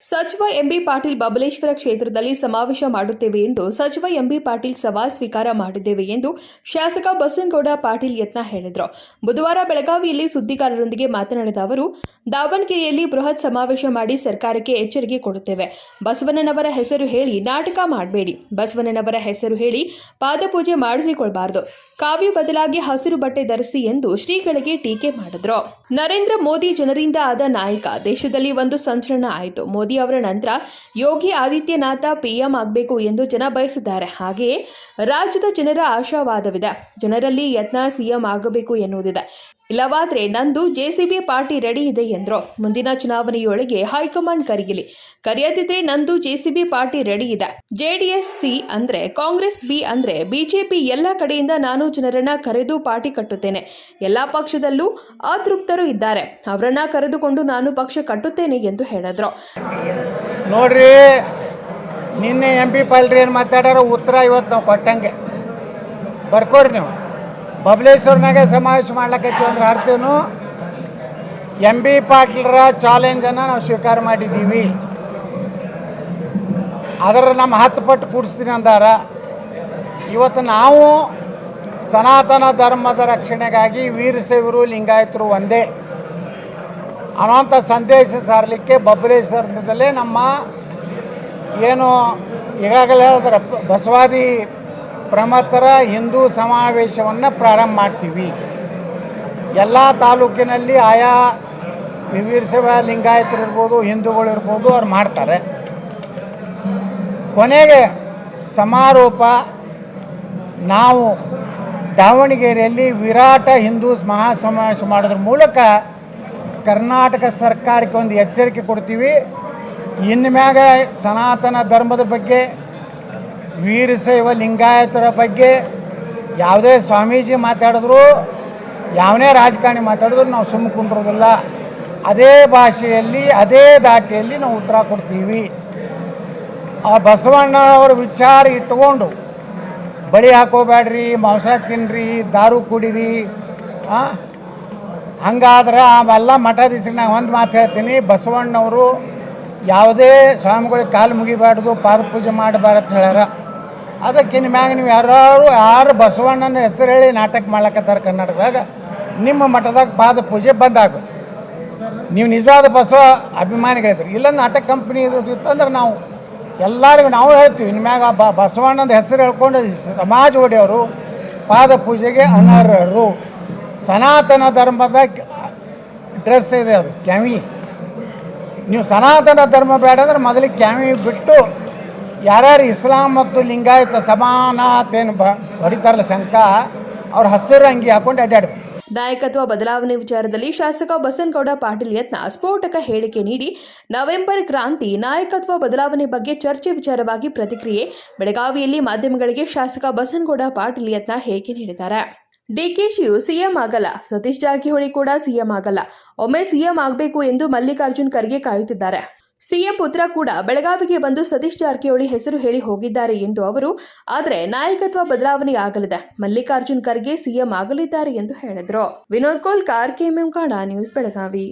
ಸಚಿವ ಎಂಬಿ ಪಾಟೀಲ್ ಬಬಲೇಶ್ವರ ಕ್ಷೇತ್ರದಲ್ಲಿ ಸಮಾವೇಶ ಮಾಡುತ್ತೇವೆ ಎಂದು ಸಚಿವ ಎಂಬಿ ಪಾಟೀಲ್ ಸವಾಲ್ ಸ್ವೀಕಾರ ಮಾಡಿದ್ದೇವೆ ಎಂದು ಶಾಸಕ ಬಸನಗೌಡ ಪಾಟೀಲ್ ಯತ್ನ ಹೇಳಿದರು. ಬುಧವಾರ ಬೆಳಗಾವಿಯಲ್ಲಿ ಸುದ್ದಿಗಾರರೊಂದಿಗೆ ಮಾತನಾಡಿದ ಅವರು, ದಾವಣಗೆರೆಯಲ್ಲಿ ಬೃಹತ್ ಸಮಾವೇಶ ಮಾಡಿ ಸರ್ಕಾರಕ್ಕೆ ಎಚ್ಚರಿಕೆ ಕೊಡುತ್ತೇವೆ. ಬಸವಣ್ಣನವರ ಹೆಸರು ಹೇಳಿ ನಾಟಕ ಮಾಡಬೇಡಿ. ಬಸವಣ್ಣನವರ ಹೆಸರು ಹೇಳಿ ಪಾದಪೂಜೆ ಮಾಡಿಸಿಕೊಳ್ಬಾರದು. ಕಾವ್ಯ ಬದಲಾಗಿ ಹಸಿರು ಬಟ್ಟೆ ಧರಿಸಿ ಎಂದು ಶ್ರೀಗಳಿಗೆ ಟೀಕೆ ಮಾಡಿದ್ರು. ನರೇಂದ್ರ ಮೋದಿ ಜನರಿಂದ ಆದ ನಾಯಕ, ದೇಶದಲ್ಲಿ ಒಂದು ಸಂಚಲನ ಆಯಿತು. ಮೋದಿ ಅವರ ನಂತರ ಯೋಗಿ ಆದಿತ್ಯನಾಥ ಪಿಎಂ ಆಗಬೇಕು ಎಂದು ಜನ ಬಯಸಿದ್ದಾರೆ. ಹಾಗೆಯೇ ರಾಜ್ಯದ ಜನರ ಆಶಾವಾದವಿದೆ. ಜನರಲ್ಲಿ ಯತ್ನ, ಸಿಎಂ ಆಗಬೇಕು ಎನ್ನುವುದಿದೆ. ಇಲ್ಲವಾದ್ರೆ ನಂದು ಜೆಸಿಬಿ ಪಾರ್ಟಿ ರೆಡಿ ಇದೆ ಎಂದ್ರು. ಮುಂದಿನ ಚುನಾವಣೆಯೊಳಗೆ ಹೈಕಮಾಂಡ್ ಕರೆಯಲಿ. ಕರೆಯದಿದ್ರೆ ನಂದು ಜೆಸಿಬಿ ಪಾರ್ಟಿ ರೆಡಿ ಇದೆ. ಜೆಡಿಎಸ್ ಸಿ ಅಂದ್ರೆ ಕಾಂಗ್ರೆಸ್ ಬಿ ಅಂದ್ರೆ ಬಿಜೆಪಿ ಎಲ್ಲ ಕಡೆಯಿಂದ ನಾನು ಜನರನ್ನ ಕರೆದು ಪಾರ್ಟಿ ಕಟ್ಟುತ್ತೇನೆ. ಎಲ್ಲಾ ಪಕ್ಷದಲ್ಲೂ ಅತೃಪ್ತರು ಇದ್ದಾರೆ. ಅವರನ್ನ ಕರೆದುಕೊಂಡು ನಾನು ಪಕ್ಷ ಕಟ್ಟುತ್ತೇನೆ ಎಂದು ಹೇಳಿದ್ರು. ನೋಡ್ರಿ, ನಿನ್ನೆ ಎಂ ಪಿ ಪಾಲ್ರಿ ಏನು ಮಾತಾಡೋರು ಉತ್ತರ ಇವತ್ತು ನಾವು ಕೊಟ್ಟಂಗೆ. ಬರ್ಕೋರಿ ನೀವು. ಬಬಲೇಶ್ವರ್ನಾಗೆ ಸಮಾವೇಶ ಮಾಡ್ಲಕ್ಕೈತಿ ಅಂದ್ರೆ ಅರ್ಥನು ಎಂ ಬಿ ಪಾಟೀಲ್ರ ಚಾಲೆಂಜನ್ನು ನಾವು ಸ್ವೀಕಾರ ಮಾಡಿದ್ದೀವಿ. ಅದರ ನಮ್ಮ ಹತ್ತು ಪಟ್ಟು ಕೂಡಿಸ್ತೀನಿ ಅಂದಾರ. ಇವತ್ತು ನಾವು ಸನಾತನ ಧರ್ಮದ ರಕ್ಷಣೆಗಾಗಿ ವೀರಶೈವರು, ಲಿಂಗಾಯತರು ಒಂದೇ. ಅನ್ನೋಂಥ ಸಂದೇಶ ಸಾರಲಿಕ್ಕೆ ಬಬಲೇಶ್ವರದಲ್ಲೇ ನಮ್ಮ ಏನು ಈಗಾಗಲೇ ಹೇಳಿದ್ರೆ, ಬಸವಾದಿ ಪ್ರಮಥರ ಹಿಂದೂ ಸಮಾವೇಶವನ್ನು ಪ್ರಾರಂಭ ಮಾಡ್ತೀವಿ. ಎಲ್ಲ ತಾಲೂಕಿನಲ್ಲಿ ಆಯಾ ವಿವೀರ್ಸವ ಲಿಂಗಾಯತರು ಇರ್ಬೋದು, ಹಿಂದೂಗಳು ಇರ್ಬೋದು, ಅವ್ರು ಮಾಡ್ತಾರೆ. ಕೊನೆಗೆ ಸಮಾರೋಪ, ನಾವು ದಾವಣಗೆರೆಯಲ್ಲಿ ವಿರಾಟ ಹಿಂದೂ ಮಹಾಸಮಾವೇಶ ಮಾಡೋದ್ರ ಮೂಲಕ ಕರ್ನಾಟಕ ಸರ್ಕಾರಕ್ಕೆ ಒಂದು ಎಚ್ಚರಿಕೆ ಕೊಡ್ತೀವಿ. ಇನ್ನು ಮ್ಯಾಗ ಸನಾತನ ಧರ್ಮದ ಬಗ್ಗೆ ವೀರಶೈವ ಲಿಂಗಾಯತರ ಬಗ್ಗೆ ಯಾವುದೇ ಸ್ವಾಮೀಜಿ ಮಾತಾಡಿದ್ರು, ಯಾವನೇ ರಾಜಕಾರಣಿ ಮಾತಾಡಿದ್ರು ನಾವು ಸುಮ್ಮ ಕುಂಡ್ರೋದಿಲ್ಲ ಅದೇ ಭಾಷೆಯಲ್ಲಿ, ಅದೇ ದಾಟಿಯಲ್ಲಿ ನಾವು ಉತ್ತರ ಕೊಡ್ತೀವಿ. ಆ ಬಸವಣ್ಣನವರ ವಿಚಾರ ಇಟ್ಕೊಂಡು, ಬಳಿ ಹಾಕೋಬೇಡ್ರಿ, ಮಾಂಸ ತಿನ್ನಿರಿ ದಾರು ಕುಡೀರಿ? ಹಂಗಾದ್ರೆ ಅವೆಲ್ಲ ಮಠಾಧೀಶರಿಗೆ ನಾನು ಒಂದು ಮಾತು ಹೇಳ್ತೀನಿ. ಬಸವಣ್ಣವರು ಯಾವುದೇ ಸ್ವಾಮಿಗಳಿಗೆ ಕಾಲು ಮುಗಿಬಾರ್ದು ಪಾದ ಪೂಜೆ ಮಾಡಬಾರ್ದು ಹೇಳ್ಯಾರ. ಅದಕ್ಕೆ ನಿಮ್ಮ ಮ್ಯಾಗ ನೀವು ಯಾರು ಯಾರು ಬಸವಣ್ಣನ ಹೆಸರು ಹೇಳಿ ನಾಟಕ ಮಾಡ್ಲಕತ್ತಾರ ಕರ್ನಾಟಕದಾಗ, ನಿಮ್ಮ ಮಠದಾಗ ಪಾದ ಪೂಜೆ ಬಂದಾಗ, ನೀವು ನಿಜವಾದ ಬಸವ ಅಭಿಮಾನಿಗಳಿದ್ರು. ಇಲ್ಲ ನಾಟಕ ಕಂಪ್ನಿ ಇತ್ತಂದ್ರೆ ನಾವು ಎಲ್ಲರಿಗೂ ನಾವು ಹೇಳ್ತೀವಿ ಇನ್ನು ಮ್ಯಾಗ ಬ, ಬಸವಣ್ಣನ ಹೆಸರು ಹೇಳ್ಕೊಂಡು ಸಮಾಜ ಒಡೆಯವರು ಪಾದ ಪೂಜೆಗೆ ಅನರ್ಹರು. ಸನಾತನ ಧರ್ಮದ ಡ್ರೆಸ್ ಇದೆ ಅದು ಕ್ಯಾವಿ ನೀವು ಸನಾತನ ಧರ್ಮ ಬೇಡ ಅಂದ್ರೆ ಮೊದಲಿಗೆ ಕ್ಯಾವಿ ಬಿಟ್ಟು ಯಾರ್ಯಾರು ಇಸ್ಲಾಂ ಮತ್ತು ಲಿಂಗಾಯತ ಸಮಾನತೆಯನ್ನು ಬ ಹೊಡಿತಾರಲ್ಲ ಶಂಕ, ಅವ್ರ ಹಸಿರು ಅಂಗಿ ಹಾಕೊಂಡು ಅಡ್ಡಾಡ್ಬೇಕು ನಾಯಕತ್ವ ಬದಲಾವಣೆ ವಿಚಾರದಲ್ಲಿ ಶಾಸಕ ಬಸನಗೌಡ ಪಾಟೀಲ್ ಯತ್ನ ಸ್ಫೋಟಕ ಹೇಳಿಕೆ ನೀಡಿ, ನವೆಂಬರ್ ಕ್ರಾಂತಿ ನಾಯಕತ್ವ ಬದಲಾವಣೆ ಬಗ್ಗೆ ಚರ್ಚೆ ವಿಚಾರವಾಗಿ ಪ್ರತಿಕ್ರಿಯೆ, ಬೆಳಗಾವಿಯಲ್ಲಿ ಮಾಧ್ಯಮಗಳಿಗೆ ಶಾಸಕ ಬಸನಗೌಡ ಪಾಟೀಲ್ ಯತ್ನ ಹೇಳಿಕೆ ನೀಡಿದ್ದಾರೆ. ಡಿಕೆಶಿಯು ಸಿಎಂ ಆಗಲ್ಲ, ಸತೀಶ್ ಜಾರಕಿಹೊಳಿ ಕೂಡ ಸಿಎಂ ಆಗಲ್ಲ, ಒಮ್ಮೆ ಸಿಎಂ ಆಗಬೇಕು ಎಂದು ಮಲ್ಲಿಕಾರ್ಜುನ್ ಖರ್ಗೆ ಕಾಯುತ್ತಿದ್ದಾರೆ. ಸಿಎಂ ಪುತ್ರ ಕೂಡ ಬೆಳಗಾವಿಗೆ ಬಂದು ಸತೀಶ್ ಜಾರಕಿಹೊಳಿ ಹೆಸರು ಹೇಳಿ ಹೋಗಿದ್ದಾರೆ ಎಂದು ಅವರು, ಆದರೆ ನಾಯಕತ್ವ ಬದಲಾವಣೆ ಆಗಲಿದೆ. ಮಲ್ಲಿಕಾರ್ಜುನ್ ಖರ್ಗೆ ಸಿಎಂ ಆಗಲಿದ್ದಾರೆ ಎಂದು ಹೇಳಿದರು. ವಿನೋದ್ ಕೋಲ್ ಕಾರ್ ಕೆಎಂಎಂ ಕಾಡ ನ್ಯೂಸ್ ಬೆಳಗಾವಿ.